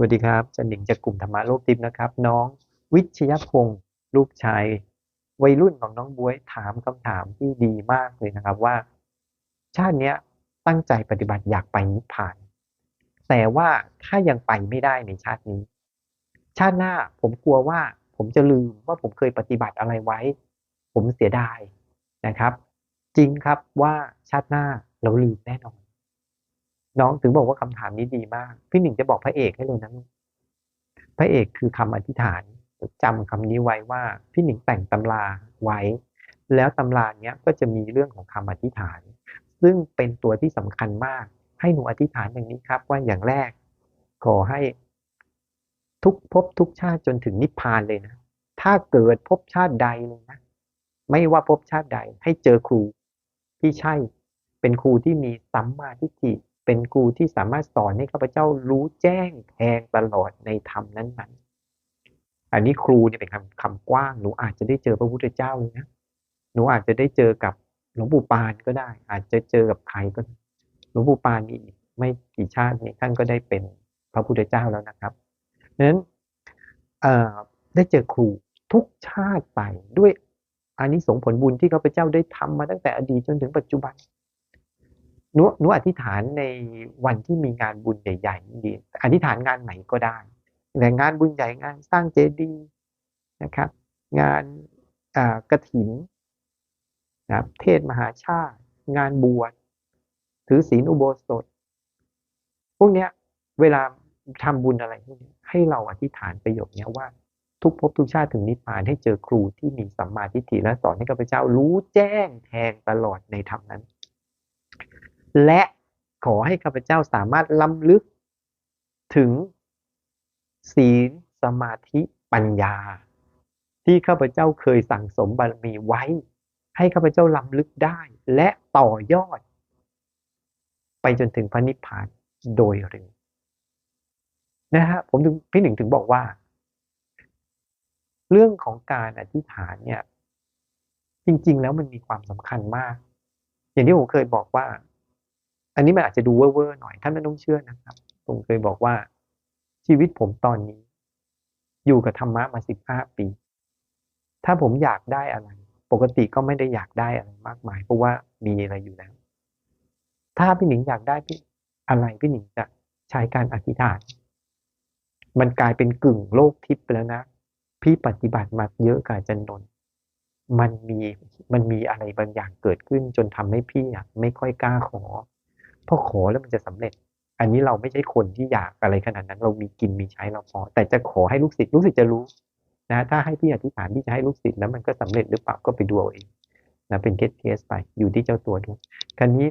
วัสดีครับจันหนิงจากกลุ่มธรรมะโลกทิพย์นะครับ น้องวิชยพงศ์ลูกชายวัยรุ่นของน้องบวยถามคำถามที่ดีมากเลยนะครับว่า ชาติเนี้ยตั้งใจปฏิบัติอยากไปนิพพาน แต่ว่าถ้ายังไปไม่ได้ในชาตินี้ ชาติหน้าผมกลัวว่าผมจะลืมว่าผมเคยปฏิบัติอะไรไว้ ผมเสียดายนะครับ จริงครับว่าชาติหน้าเราลืมแน่นอน น้องถึงบอกว่าคำถามนี้ดีมาก พี่หนึ่งจะบอกพระเอกให้เลยนะพระเอกคือคำอธิษฐานจำคำนี้ไว้ว่าพี่หนิงแต่งตำราไว้ แล้วตำราเนี้ยก็จะมีเรื่องของคำอธิษฐาน ซึ่งเป็นตัวที่สำคัญมาก ให้หนูอธิษฐานอย่างนี้ครับ ว่าอย่างแรก ขอให้ทุกภพทุกชาติจนถึงนิพพานเลยนะ ถ้าเกิดภพชาติใดเลยนะ ไม่ว่าภพชาติใดให้เจอครูที่ใช่ เป็นครูที่มีสัมมาทิฏฐิ เป็นครูที่สามารถสอนให้ข้าพเจ้ารู้แจ้งแทงตลอดในธรรมนั้นๆ อันนี้ครูเนี่ยเป็นคำคำกว้าง หนูอาจจะได้เจอพระพุทธเจ้าเลยนะ หนูอาจจะได้เจอกับหลวงปู่ปานก็ได้ อาจจะเจอกับใครก็ได้หลวงปู่ปานนี่ไม่กี่ชาตินี้ท่านก็ได้เป็นพระพุทธเจ้าแล้วนะครับดังนั้นได้เจอครูทุกชาติไปด้วยอันนี้ส่งผลบุญที่ข้าพเจ้าได้ทำมาตั้งแต่อดีตจนถึงปัจจุบัน นูหนูอธิษฐานในวันที่มีงานบุญใหญ่ๆดีอธิษฐานงานไหนก็ได้แต่งานบุญใหญ่งานสร้างเจดีย์นะครับ งานกระถินนะครับเทศมหาชาติ งานบวชถือศีลอุโบสถ พวกเนี้ย เวลาทำบุญอะไรพวกนี้ให้เราอธิษฐานประโยคนี้ว่า ทุกภพทุกชาติถึงนิพพานให้เจอครูที่มีสัมมาทิฏฐิและสอนให้ข้าพเจ้ารู้แจ้งแทงตลอดในธรรมนั้น และขอให้ข้าพเจ้าสามารถล้ำลึกถึงศีลสมาธิปัญญา ที่ข้าพเจ้าเคยสั่งสมบารมีไว้ ให้ข้าพเจ้าล้ำลึกได้ และต่อยอด ไปจนถึงพระนิพพานโดยเร็วนะฮะผมถึงพี่หนึ่งถึงบอกว่า เรื่องของการอธิษฐานเนี่ย จริง ๆ แล้วมันมีความสำคัญมาก อย่างที่ผมเคยบอกว่า อันนี้มันอาจจะดูเว่อร์หน่อยท่านไม่ต้องเชื่อนะครับ ผมเคยบอกว่าชีวิตผมตอนนี้ อยู่กับธรรมะมาสิบห้าปี ถ้าผมอยากได้อะไร ปกติก็ไม่ได้อยากได้อะไรมากมาย เพราะว่ามีอะไรอยู่แล้ว ถ้าพี่หนิงอยากได้พี่อะไรพี่หนิงจะใช้การอธิษฐาน มันกลายเป็นกึ่งโลกทิพย์ไปแล้วนะ พี่ปฏิบัติมาเยอะกับจันนนมันมีมันมีอะไรบางอย่างเกิดขึ้นจนทำให้พี่อะไม่ค่อยกล้าขอ พราะขอแล้วมันจะสำเร็จ อันนี้เราไม่ใช่คนที่อยากอะไรขนาดนั้น เรามีกินมีใช้เราพอ แต่จะขอให้ลูกศิษย์ลูกศิษย์จะรู้นะถ้าให้พี่อธิษฐานที่จะให้ลูกศิษย์แล้วมันก็สำเร็จหรือเปล่าก็ไปดูเอาเองนะเป็นเคสเคสไปอยู่ที่เจ้าตัวด้วยคราวนี้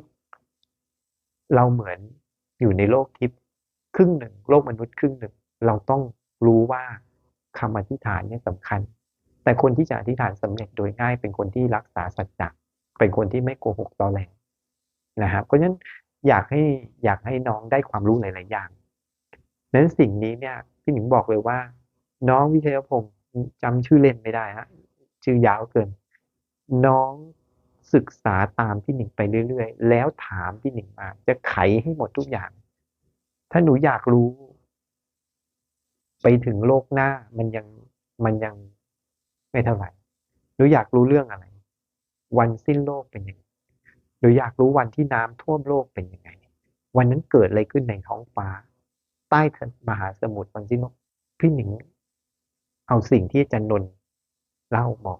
เราเหมือนอยู่ในโลกทิพย์ครึ่งหนึ่งโลกมนุษย์ครึ่งหนึ่ง เราต้องรู้ว่าคำอธิษฐานเนี่ยสำคัญ แต่คนที่จะอธิษฐานสำเร็จโดยง่าย เป็นคนที่รักษาสัจจะเป็นคนที่ไม่โกหกตอแหลงนะครับเพราะฉะนั้น อยากให้อยากให้น้องได้ความรู้หลาย ๆ อย่างนั้นสิ่งนี้เนี่ยพี่หนิงบอกเลยว่า น้องวิชัยพงศ์จำชื่อเล่นไม่ได้ฮะชื่อยาวเกิน น้องศึกษาตามพี่หนิงไปเรื่อย ๆ แล้วถามพี่หนิงมา จะไขให้หมดทุกอย่าง ถ้าหนูอยากรู้ ไปถึงโลกหน้ามันยังมันยังไม่เท่าไหร่หรืออยากรู้เรื่องอะไร วันสิ้นโลกเป็นยังไง หรืออยากรู้วันที่น้ำท่วมโลกเป็นยังไง วันนั้นเกิดอะไรขึ้นในท้องฟ้า ใต้มหาสมุทรวันสิ้นโลกพี่หนิงเอาสิ่งที่อาจารย์นนท์เล่าบอก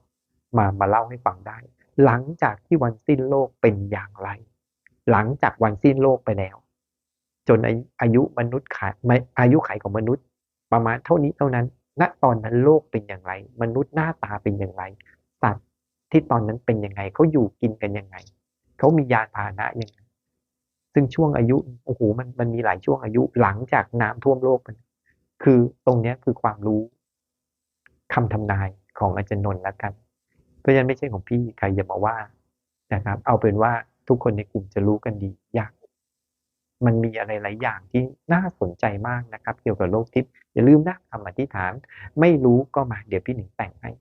มามาเล่าให้ฟังได้ หลังจากที่วันสิ้นโลกเป็นอย่างไร หลังจากวันสิ้นโลกไปแล้ว จนอายุมนุษย์ขายอายุไขของมนุษย์ ประมาณเท่านี้เท่านั้น ณตอนนั้นโลกเป็นอย่างไร มนุษย์หน้าตาเป็นอย่างไรสัตว์ที่ตอนนั้นเป็นยังไงเขาอยู่กินกันยังไง เขามียานพาหนะยังไงซึ่งช่วงอายุโอ้โหมันมันมีหลายช่วงอายุหลังจากน้ำท่วมโลกมันคือตรงนี้คือความรู้คำทำนายของอาจารย์นนท์แล้วกัน เพราะฉะนั้นไม่ใช่ของพี่ใครอย่ามาว่านะครับ เอาเป็นว่าทุกคนในกลุ่มจะรู้กันดีอยากมันมีอะไรหลายอย่างที่น่าสนใจมากนะครับ เกี่ยวกับโลกทิพย์อย่าลืมนะคำอธิษฐาน ไม่รู้ก็มาเดี๋ยวพี่หนึ่งแต่งให้